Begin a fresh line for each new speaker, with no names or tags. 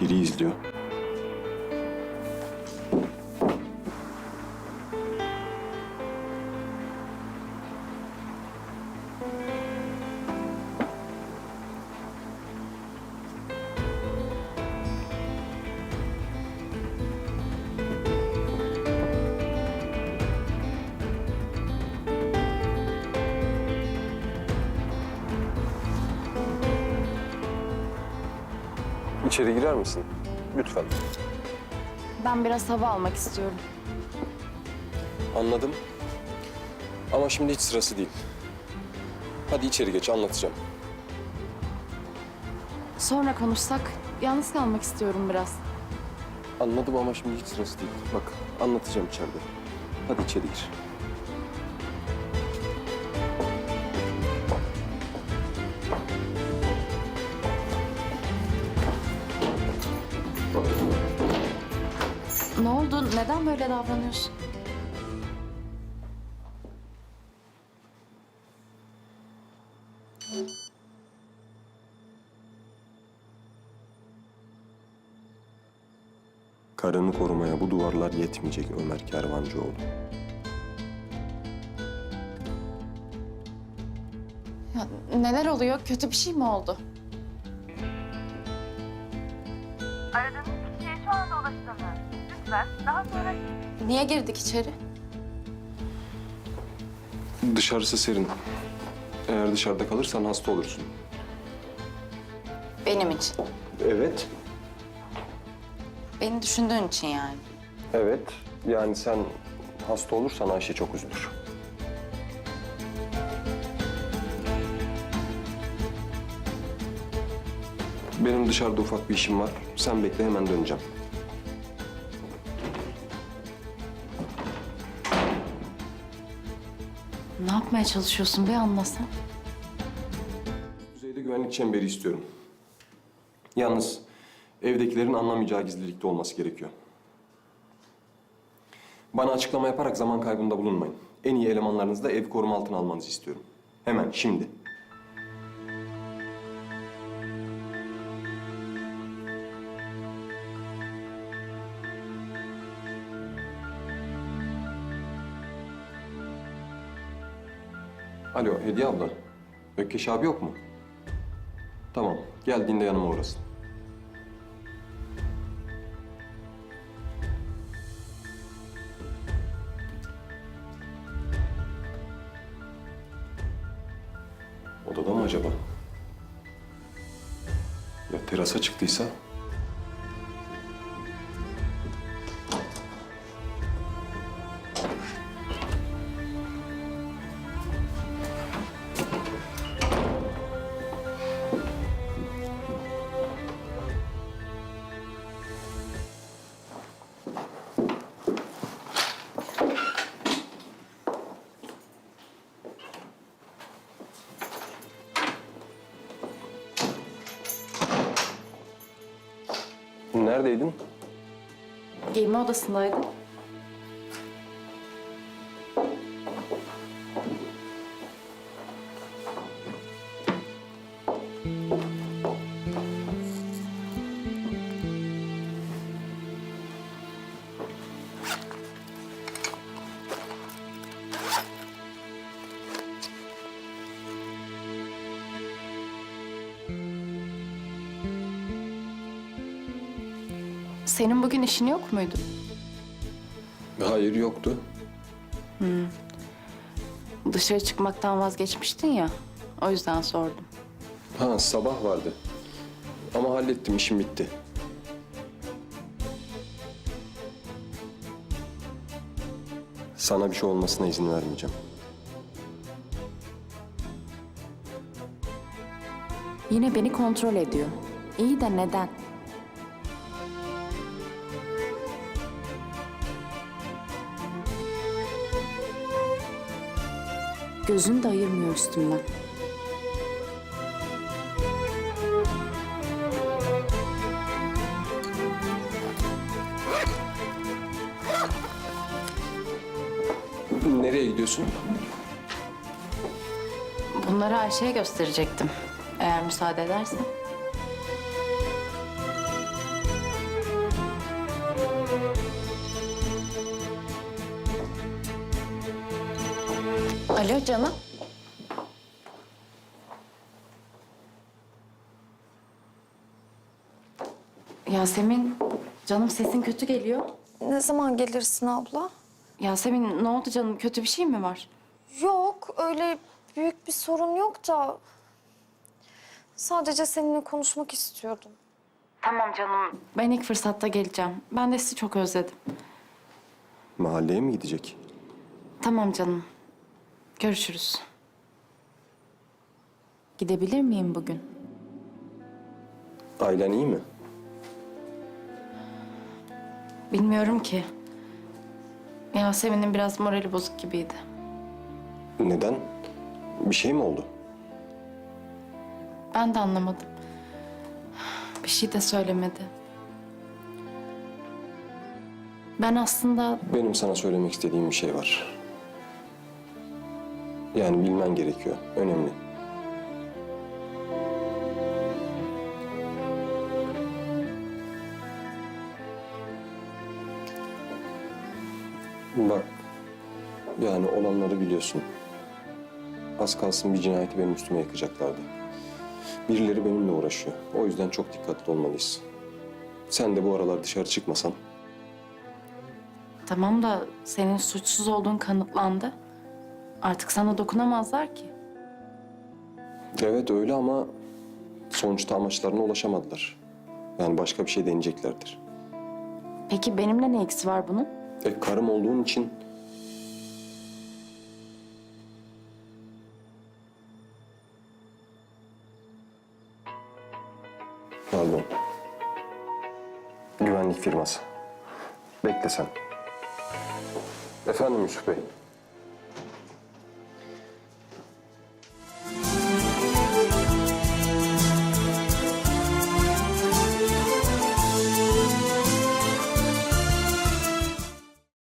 Biri izliyor. İçeri girer misin? Lütfen.
Ben biraz hava almak istiyorum.
Anladım. Ama şimdi hiç sırası değil. Hadi içeri geç anlatacağım.
Sonra konuşsak. Yalnız kalmak istiyorum biraz.
Anladım ama şimdi hiç sırası değil. Bak anlatacağım içeride. Hadi içeri gir.
Ne oldu? Neden böyle davranıyorsun?
Karını korumaya bu duvarlar yetmeyecek Ömer Kervancıoğlu.
Ya, neler oluyor? Kötü bir şey mi oldu?
Lütfen daha sonra
Niye girdik içeri?
Dışarısı serin. Eğer dışarıda kalırsan hasta olursun.
Benim için.
Evet.
Beni düşündüğün için yani.
Evet. Yani sen hasta olursan Ayşe çok üzülür. Benim dışarıda ufak bir işim var. Sen bekle hemen döneceğim.
Ne yapmaya çalışıyorsun bir anlasan.
Düzeyde güvenlik çemberi istiyorum. Yalnız evdekilerin anlamayacağı gizlilikte olması gerekiyor. Bana açıklama yaparak zaman kaybında bulunmayın. En iyi elemanlarınızı da ev koruma altına almanızı istiyorum. Hemen, şimdi. Alo, Hediye abla. Ökkeş abi yok mu? Tamam, geldiğinde yanıma uğrasın. Odada mı acaba? Ya terasa çıktıysa? Neredeydin?
Giyinme odasındaydım. Senin bugün işin yok muydu?
Hayır, yoktu.
Dışarı çıkmaktan vazgeçmiştin ya. O yüzden sordum.
Ha, sabah vardı. Ama hallettim, işim bitti. Sana bir şey olmasına izin vermeyeceğim.
Yine beni kontrol ediyor. İyi de neden? Gözünü de ayırmıyor üstümden.
Nereye gidiyorsun?
Bunları Ayşe'ye gösterecektim. Eğer müsaade edersen. Alo canım. Yasemin, canım sesin kötü geliyor.
Ne zaman gelirsin abla?
Yasemin ne oldu canım? Kötü bir şey mi var?
Yok, öyle büyük bir sorun yok da... Sadece seninle konuşmak istiyordum.
Tamam canım. Ben ilk fırsatta geleceğim. Ben de sizi çok özledim.
Mahalleye mi gidecek?
Tamam canım. Görüşürüz. Gidebilir miyim bugün?
Ailen iyi mi?
Bilmiyorum ki. Yasemin'in biraz morali bozuk gibiydi.
Neden? Bir şey mi oldu?
Ben de anlamadım. Bir şey de söylemedi. Ben aslında
Benim sana söylemek istediğim bir şey var. Yani bilmen gerekiyor. Önemli. Bak, yani olanları biliyorsun. Az kalsın bir cinayeti benim üstüme yıkacaklardı. Birileri benimle uğraşıyor. O yüzden çok dikkatli olmalıyız. Sen de bu aralar dışarı çıkmasan
tamam da senin suçsuz olduğun kanıtlandı. Artık sana dokunamazlar ki.
Evet öyle ama sonuçta amaçlarına ulaşamadılar. Yani başka bir şey deneyeceklerdir.
Peki benimle ne ilgisi var bunun?
E karım olduğun için Pardon. Güvenlik firması. Bekle sen. Efendim Yusuf Bey.